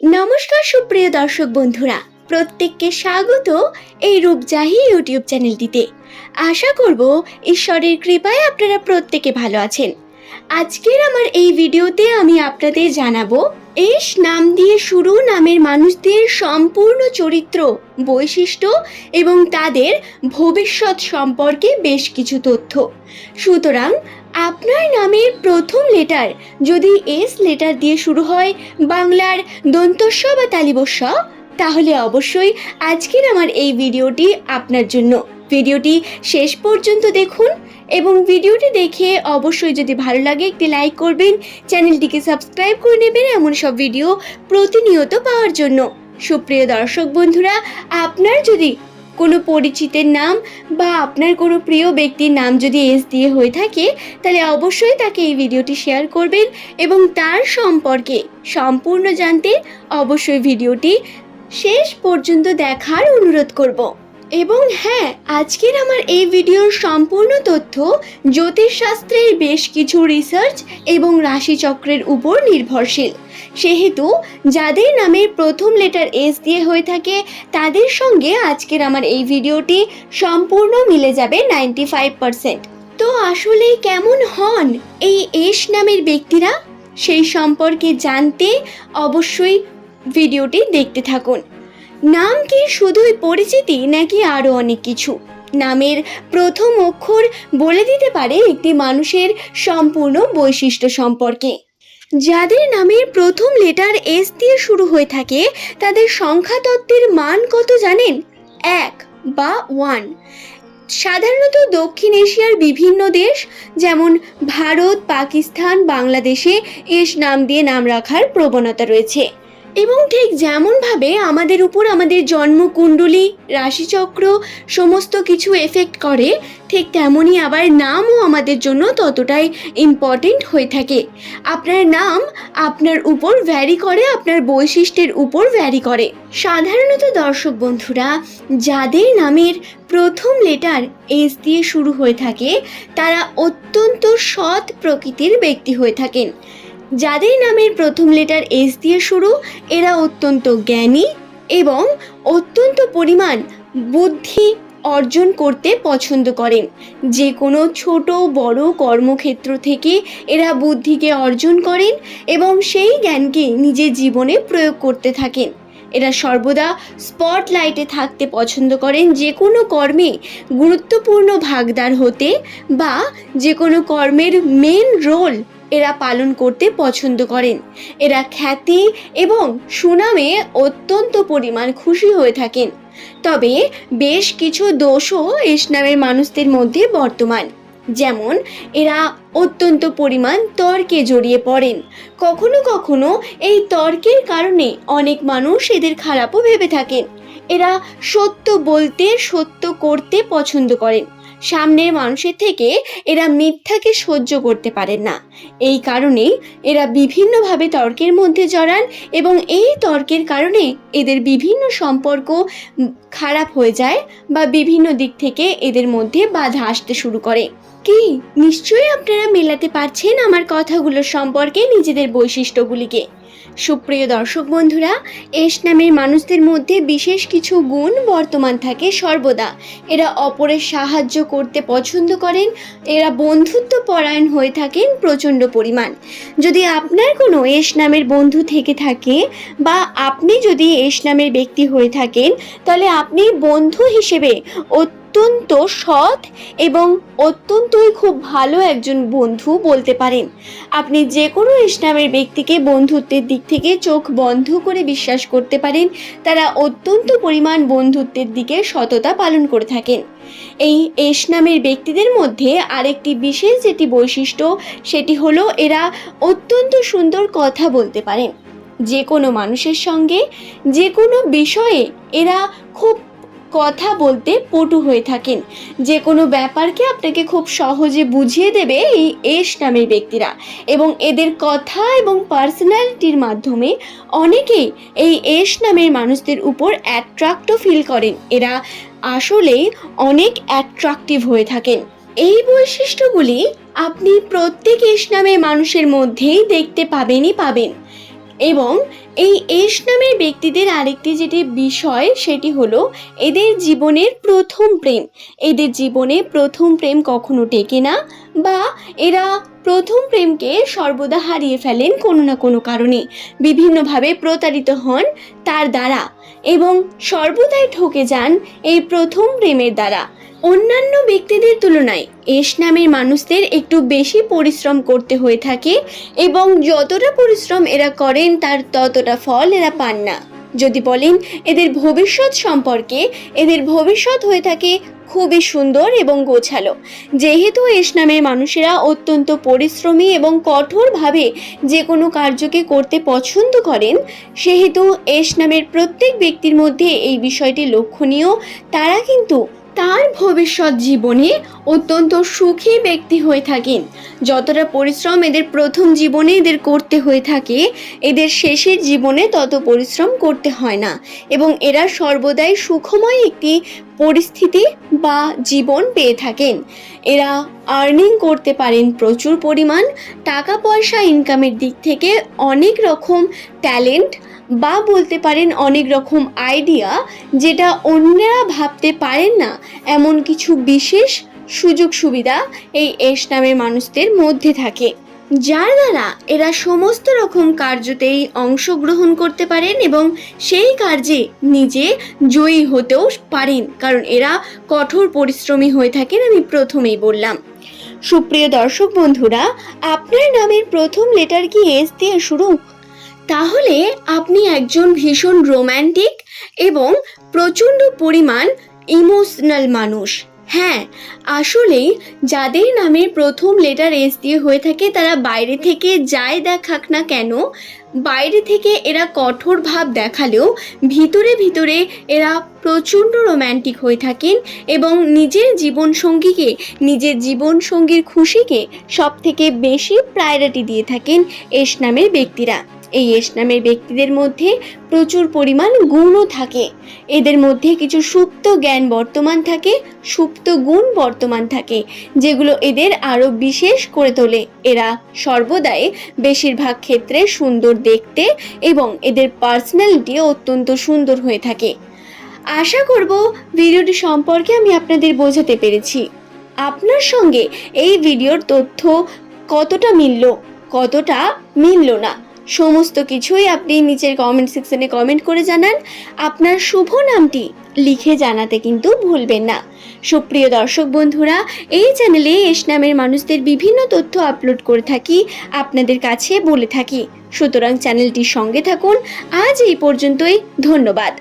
নমস্কার সুপ্রিয় দর্শক বন্ধুরা, প্রত্যেককে স্বাগত এই রূপজাহি ইউটিউব চ্যানেলটিতে। আশা করব ঈশ্বরের কৃপায় আপনারা প্রত্যেকে ভালো আছেন। আজকের আমার এই ভিডিওতে আমি আপনাদের জানাব, এস নাম দিয়ে শুরু নামের মানুষদের সম্পূর্ণ চরিত্র, বৈশিষ্ট্য এবং তাদের ভবিষ্যৎ সম্পর্কে বেশ কিছু তথ্য। সুতরাং আপনার নামের প্রথম লেটার যদি এস লেটার দিয়ে শুরু হয় বাংলার দন্তস্ব বা তালিবস্য তাহলে অবশ্যই আজকের আমার এই ভিডিওটি আপনার জন্য। ভিডিওটি শেষ পর্যন্ত দেখুন এবং ভিডিওটি দেখে অবশ্যই যদি ভালো লাগে একটি লাইক করবেন, চ্যানেলটিকে সাবস্ক্রাইব করে নেবেন এমন সব ভিডিও প্রতিনিয়ত পাওয়ার জন্য। সুপ্রিয় দর্শক বন্ধুরা, আপনার যদি কোনো পরিচিতের নাম বা আপনার কোনো প্রিয় ব্যক্তির নাম যদি এস দিয়ে হয়ে থাকে, তাহলে অবশ্যই তাকে এই ভিডিওটি শেয়ার করবেন এবং তার সম্পর্কে সম্পূর্ণ জানতে অবশ্যই ভিডিওটি শেষ পর্যন্ত দেখার অনুরোধ করব। এবং হ্যাঁ আজকের আমার এই ভিডিওর সম্পূর্ণ তথ্য জ্যোতিষশাস্ত্রের বেশ কিছু রিসার্চ এবং রাশিচক্রের উপর নির্ভরশীল। সেহেতু যাদের নামের প্রথম লেটার এস দিয়ে হয়ে থাকে, তাদের সঙ্গে আজকের আমার এই ভিডিওটি সম্পূর্ণ মিলে যাবে নাইনটি ফাইভ তো আসলে কেমন হন এই এস নামের ব্যক্তিরা? সেই সম্পর্কে জানতে অবশ্যই ভিডিওটি দেখতে থাকুন। নাম কি শুধুই পরিচিতি নাকি আরও অনেক কিছু? নামের প্রথম অক্ষর বলে দিতে পারে একটি মানুষের সম্পূর্ণ বৈশিষ্ট্য সম্পর্কে। যাদের নামের প্রথম লেটার এস দিয়ে শুরু হয়ে থাকে, তাদের সংখ্যা তত্ত্বের মান কত জানেন? এক বা ওয়ান। সাধারণত দক্ষিণ এশিয়ার বিভিন্ন দেশ, যেমন ভারত, পাকিস্তান, বাংলাদেশে এস নাম দিয়ে নাম রাখার প্রবণতা রয়েছে। এবং ঠিক যেমনভাবে আমাদের উপর আমাদের জন্মকুণ্ডলী রাশিচক্র সমস্ত কিছু এফেক্ট করে, ঠিক তেমনই আবার নামও আমাদের জন্য ততটাই ইম্পর্টেন্ট হয়ে থাকে। আপনার নাম আপনার উপর ভ্যারি করে, আপনার বৈশিষ্ট্যের উপর ভ্যারি করে। সাধারণত দর্শক বন্ধুরা, যাদের নামের প্রথম লেটার এস দিয়ে শুরু হয়ে থাকে, তারা অত্যন্ত সৎ প্রকৃতির ব্যক্তি হয়ে থাকেন। যাদের নামের প্রথম লেটার এস দিয়ে শুরু, এরা অত্যন্ত জ্ঞানী এবং অত্যন্ত পরিমাণ বুদ্ধি অর্জন করতে পছন্দ করেন। যে কোনো ছোট বড় কর্মক্ষেত্র থেকে এরা বুদ্ধিকে অর্জন করেন এবং সেই জ্ঞানকে নিজের জীবনে প্রয়োগ করতে থাকেন। এরা সর্বদা স্পটলাইটে থাকতে পছন্দ করেন যে কোনো কর্মে গুরুত্বপূর্ণ ভাগদার হতে বা যে কোনো কর্মের মেন রোল এরা পালন করতে পছন্দ করেন। এরা খ্যাতি এবং সুনামে অত্যন্ত পরিমাণ খুশি হয়ে থাকেন। তবে বেশ কিছু দোষও ইসলামের মানুষদের মধ্যে বর্তমান। যেমন, এরা অত্যন্ত পরিমাণ তর্কে জড়িয়ে পড়েন। কখনো কখনো এই তর্কের কারণে অনেক মানুষ এদের খারাপও ভেবে থাকেন। এরা সত্য বলতে, সত্য করতে পছন্দ করেন। সামনের মানুষের থেকে এরা মিথ্যাকে সহ্য করতে পারেন না। এই কারণেই এরা বিভিন্নভাবে তর্কের মধ্যে জড়ান এবং এই তর্কের কারণে এদের বিভিন্ন সম্পর্ক খারাপ হয়ে যায় বা বিভিন্ন দিক থেকে এদের মধ্যে বাধা আসতে শুরু করে। কি? নিশ্চয়ই আপনারা মেলাতে পারছেন আমার কথাগুলো সম্পর্কে নিজেদের বৈশিষ্ট্যগুলিকে। সুপ্রিয় দর্শক বন্ধুরা, এস নামের মানুষদের মধ্যে বিশেষ কিছু গুণ বর্তমান থাকে সর্বদা। এরা অপরের সাহায্য করতে পছন্দ করেন, এরা বন্ধুত্ব পরায়ণ হয়ে থাকেন প্রচণ্ড পরিমাণ। যদি আপনার কোনো এস নামের বন্ধু থেকে থাকে বা আপনি যদি এস নামের ব্যক্তি হয়ে থাকেন, তাহলে আপনি বন্ধু হিসেবে অত্যন্ত সৎ এবং অত্যন্তই খুব ভালো একজন বন্ধু বলতে পারেন। আপনি যে কোনো ইসলামের ব্যক্তিকে বন্ধুত্বের দিক থেকে চোখ বন্ধ করে বিশ্বাস করতে পারেন, তারা অত্যন্ত পরিমাণ বন্ধুত্বের দিকে সততা পালন করে থাকেন। এই এস নামের ব্যক্তিদের মধ্যে আরেকটি বিশেষ যেটি বৈশিষ্ট্য, সেটি হলো এরা অত্যন্ত সুন্দর কথা বলতে পারেন। যে কোনো মানুষের সঙ্গে যে কোনো বিষয়ে এরা খুব কথা বলতে পটু হয়ে থাকেন। যে কোনো ব্যাপারকে আপনাকে খুব সহজে বুঝিয়ে দেবে এই এস নামের ব্যক্তিরা। এবং এদের কথা এবং পার্সোনালিটির মাধ্যমে অনেকেই এই এস নামের মানুষদের উপর অ্যাট্রাক্টও ফিল করেন। এরা আসলে অনেক অ্যাট্রাকটিভ হয়ে থাকেন। এই বৈশিষ্ট্যগুলি আপনি প্রত্যেক এস নামের মানুষের মধ্যেই দেখতে পাবেনই পাবেন। এবং এই এস নামের ব্যক্তিদের আরেকটি যেটি বিষয়, সেটি হলো এদের জীবনের প্রথম প্রেম। এদের জীবনে প্রথম প্রেম কখনো টেকে না বা এরা প্রথম প্রেমকে সর্বদা হারিয়ে ফেলেন কোনো না কোনো কারণে। বিভিন্নভাবে প্রতারিত হন তার দ্বারা এবং সর্বদাই ঠকে যান এই প্রথম প্রেমের দ্বারা। অন্যান্য ব্যক্তিদের তুলনায় এস নামের মানুষদের একটু বেশি পরিশ্রম করতে হয়ে থাকে এবং যতটা পরিশ্রম এরা করেন, তার ততটা ফল এরা পান না। যদি বলেন, এদের ভবিষ্যৎ সম্পর্কে, এদের ভবিষ্যৎ হয়ে থাকে খুবই সুন্দর এবং গোছালো। যেহেতু এস নামের মানুষেরা অত্যন্ত পরিশ্রমী এবং কঠোরভাবে যে কোনো কার্যকে করতে পছন্দ করেন, সেহেতু এস নামের প্রত্যেক ব্যক্তির মধ্যে এই বিষয়টি লক্ষণীয়। তারা কিন্তু তার ভবিষ্যৎ জীবনে অত্যন্ত সুখী ব্যক্তি হয়ে থাকেন। যতটা পরিশ্রম এদের প্রথম জীবনে এদের করতে হয়ে থাকে, এদের শেষের জীবনে তত পরিশ্রম করতে হয় না এবং এরা সর্বদাই সুখময় একটি পরিস্থিতি বা জীবন পেয়ে থাকেন। এরা আর্নিং করতে পারেন প্রচুর পরিমাণ টাকা পয়সা ইনকামের দিক থেকে অনেক রকম ট্যালেন্ট বা বলতে পারেন অনেক রকম আইডিয়া যেটা অন্যরা ভাবতে পারেন না। এমন কিছু বিশেষ সুযোগ সুবিধা এই এস নামের মানুষদের মধ্যে থাকে। যার দ্বারা এরা সমস্ত রকম কার্যতেই অংশগ্রহণ করতে পারেন এবং সেই কার্যে নিজে জয়ী হতেও পারেন। কারণ এরা কঠোর পরিশ্রমী হয়ে থাকেন আমি প্রথমেই বললাম। সুপ্রিয় দর্শক বন্ধুরা, আপনার নামের প্রথম লেটার কি এস দিয়ে শুরু? তাহলে আপনি একজন ভীষণ রোম্যান্টিক এবং প্রচণ্ড পরিমাণ ইমোশনাল মানুষ। হ্যাঁ আসলেই যাদের নামে প্রথম লেটার এস দিয়ে হয়ে থাকে তারা বাইরে থেকে যাই দেখাক না কেন, বাইরে থেকে এরা কঠোর ভাব দেখালেও ভিতরে ভিতরে এরা প্রচণ্ড রোম্যান্টিক হয়ে থাকেন এবং নিজের জীবনসঙ্গীকে, নিজের জীবনসঙ্গীর খুশিকে সব থেকে বেশি প্রায়োরিটি দিয়ে থাকেন এস নামের ব্যক্তিরা। এই এস নামের ব্যক্তিদের মধ্যে প্রচুর পরিমাণ গুণও থাকে। এদের মধ্যে কিছু সুপ্ত জ্ঞান বর্তমান থাকে, সুপ্ত গুণ বর্তমান থাকে, যেগুলো এদের আরও বিশেষ করে তোলে। এরা সর্বদাই বেশিরভাগ ক্ষেত্রে সুন্দর দেখতে এবং এদের পার্সোনালিটি অত্যন্ত সুন্দর হয়ে থাকে। আশা করব ভিডিওটি সম্পর্কে আমি আপনাদের বোঝাতে পেরেছি। আপনার সঙ্গে এই ভিডিওর তথ্য কতটা মিলল কতটা মিলল না? সমস্ত কিছুই আপনি নিচের কমেন্ট সেকশনে কমেন্ট করে জানান। আপনার শুভ নামটি লিখে জানাতে কিন্তু ভুলবেন না। সুপ্রিয় দর্শক বন্ধুরা, এই চ্যানেলে এস নামের মানুষদের বিভিন্ন তথ্য আপলোড করে থাকি, আপনাদের কাছে বলে থাকি। সুতরাং চ্যানেলটির সঙ্গে থাকুন। আজ এই পর্যন্তই, ধন্যবাদ।